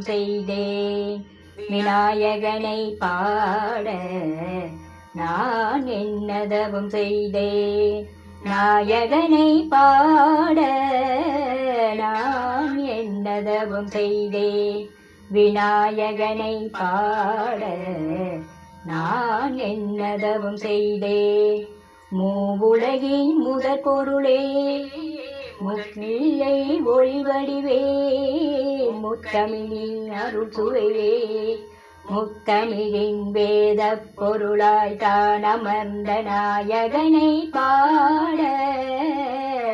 என்னதவம் செய்தேன் விநாயகனை பாட நான் என்னதவம் செய்தேன் நாயகனை பாட நான் என்னதவம் செய்தேன் விநாயகனை பாட நான் என்னதவம் செய்தேன் மூவுலகின் முதற் பொருளே முக்கில்லை ஒளிவடிவே. முத்தமிழின் அருள் சுவையே. முத்தமிழின் வேத பொருளாய் தான் அமர்ந்த நாயகனை பாட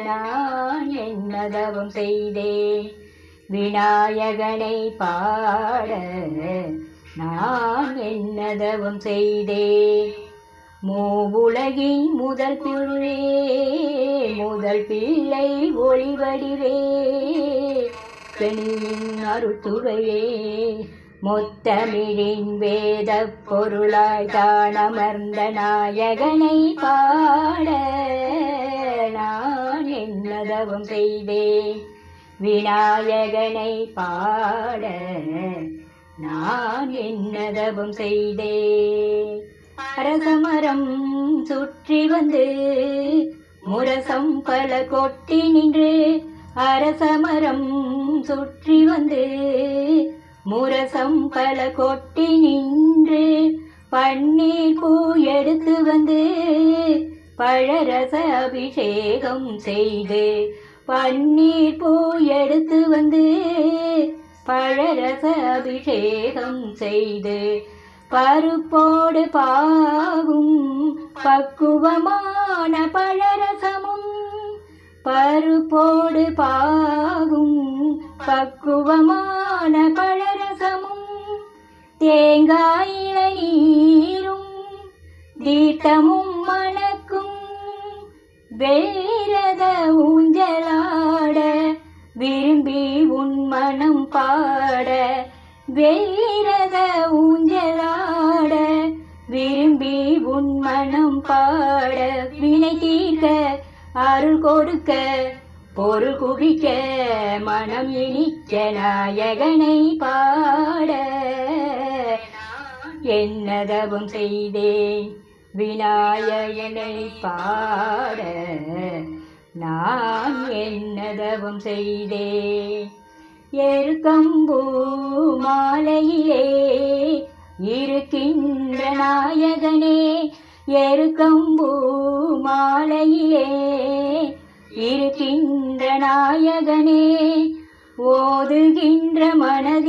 நான் என்னதவம் செய்தேன். விநாயகனை பாட நான் என்னதவம் செய்தேன். மூவுலகின் முதல் பொருளே முதல் பிள்ளை ஒளிவடிவே. பெணியின் அருத்துவையே முத்தமிழின் வேத பொருளாய் தான் அமர்ந்த நாயகனை பாட நான் என்னதவம் செய்தேன். விநாயகனை பாட நான் என்னதவம் செய்தேன். அரசமரம் சுற்றி வந்து முரசம் பல கொட்டி நின்று அரசமரம் சுற்றி வந்து முரசம் பல கொட்டி நின்று பன்னீர் பூ எடுத்து வந்து பழரச அபிஷேகம் செய்து பன்னீர் பூ எடுத்து வந்து பழரச அபிஷேகம் செய்து பருப்போடு பாகும் பக்குவமான பழரசமும் பருப்போடு பாகும் பக்குவமான பழரசமும் தேங்காய் நீரும் தீட்டமும் மணக்கும் வேரத ஊஞ்சலாட விரும்பி உன் மனம் பாட வெள்ளிரத ஊஞ்சலாட விரும்பி உன் மனம் பாட வினை தீர்க்க அருள் கொடுக்க பொருள் குவிக்க மனம் இனிக்க நாயகனை பாட. என்னதவும் செய்தேன் விநாயகனை பாட. நான் என்னதவும் செய்தேன். எருக்கம்பூ மாலையிலே இருக்கின்ற நாயகனே எருக்கம்பூ மாலையிலே இருக்கின்ற நாயகனே ஓதுகின்ற மனதில்